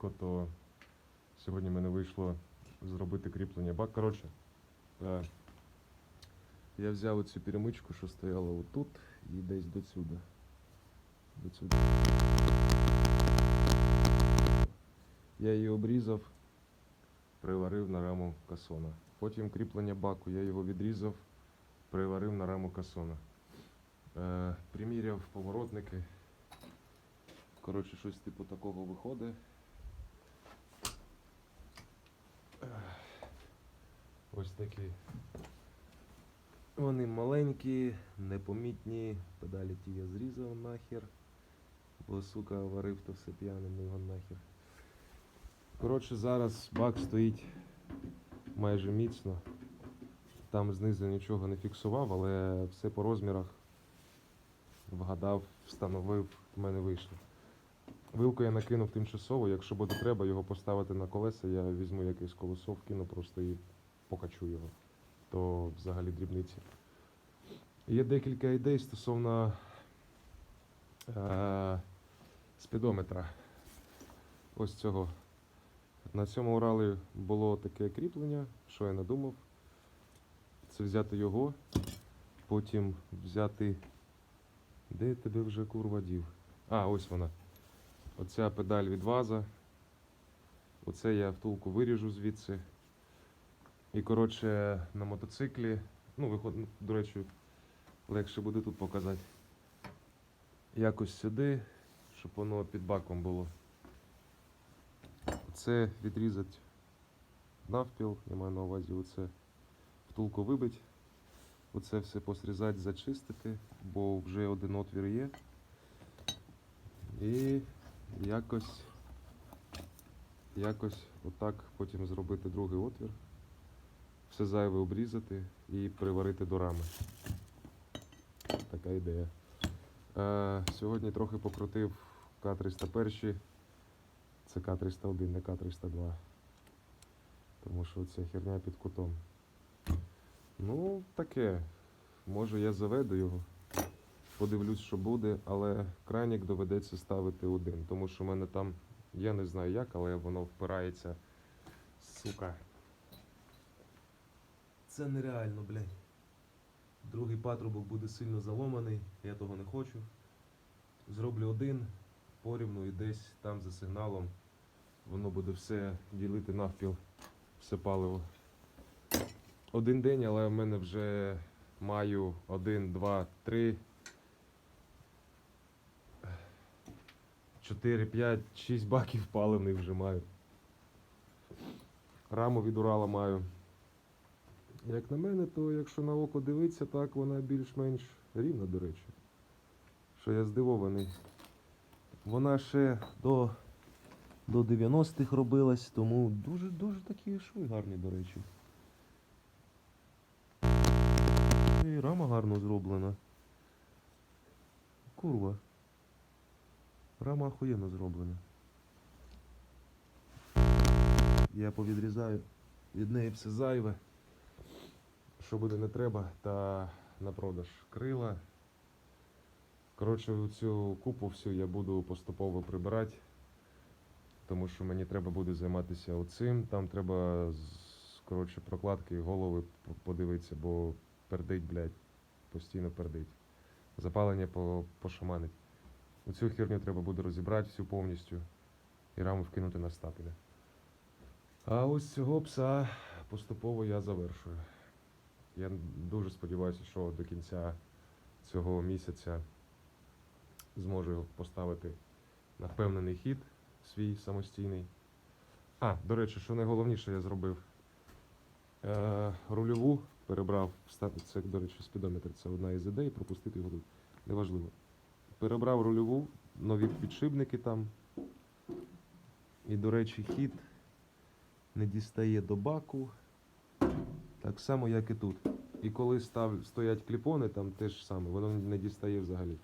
легко, то сьогодні мене вийшло зробити кріплення бак. Коротше, е, я взяв оцю перемичку, що стояла отут, і десь до сюди. До сюди. Я її обрізав, приварив на раму касона. Потім кріплення баку, я його відрізав, приварив на раму касона. Е, приміряв поворотники. Коротше, щось типу такого виходить. Ось такі. Вони маленькі, непомітні. Педалі ті я зрізав нахер. Бо сука варив то все п'яним ну його нахер. Коротше, зараз бак стоїть майже міцно. Там знизу нічого не фіксував, але все по розмірах вгадав, встановив, в мене вийшло. Вилку я накинув тимчасово, якщо буде треба його поставити на колеса, я візьму якесь колесо, вкину просто і покачу його. То взагалі дрібниці. Є декілька ідей стосовно е- спідометра. Ось цього. На цьому Уралі було таке кріплення, що я надумав. Це взяти його, потім взяти. Де тебе вже курва дів? А, ось вона. Оця педаль від ваза. Оце я втулку виріжу звідси. І коротше на мотоциклі. Ну, виход, ну, до речі, легше буде тут показати. Якось сюди, щоб воно під баком було. Це відрізати навпіл, я маю на увазі оце втулку вибить. Оце все посрізати, зачистити, бо вже один отвір є. І якось, якось отак потім зробити другий отвір. Все зайве обрізати і приварити до рами. Така ідея. Е, сьогодні трохи покрутив К-301. Це К-301, не К-302. Тому що ця херня під кутом. Ну, таке. Може я заведу його. Подивлюсь, що буде, але крайнік доведеться ставити один. Тому що в мене там, я не знаю як, але воно впирається. Сука. Це нереально, блядь. Другий патрубок буде сильно заломаний, я того не хочу. Зроблю один порівну і десь там за сигналом воно буде все ділити навпіл, все паливо. Один день, але в мене вже маю один, два, три, чотири, п'ять, шість баків паливних вже маю. Раму від Урала маю. Як на мене, то якщо на око дивитися, так вона більш-менш рівна, до речі. Що я здивований. Вона ще до, до 90-х робилась, тому дуже-дуже такі шви гарні, до речі. І рама гарно зроблена. Курва. Рама охуєнно зроблена. Я повідрізаю від неї все зайве. Що буде не треба, та на продаж крила. Коротше, цю купу всю я буду поступово прибирати, тому що мені треба буде займатися оцим. Там треба коротше, прокладки голови подивитися, бо пердить, блядь, постійно пердить. Запалення пошаманить. Оцю херню треба буде розібрати всю повністю і раму вкинути на стапеля. А ось цього пса поступово я завершую. Я дуже сподіваюся, що до кінця цього місяця зможу поставити на впевнений хід свій самостійний. А, до речі, що найголовніше я зробив. Е, рульову перебрав, це, до речі, спідометр, це одна із ідей, пропустити його тут. Неважливо. Перебрав рульову, нові підшипники там. І, до речі, хід не дістає до баку. Так само, як і тут. І коли став, стоять кліпони, там теж саме, воно не дістає взагалі.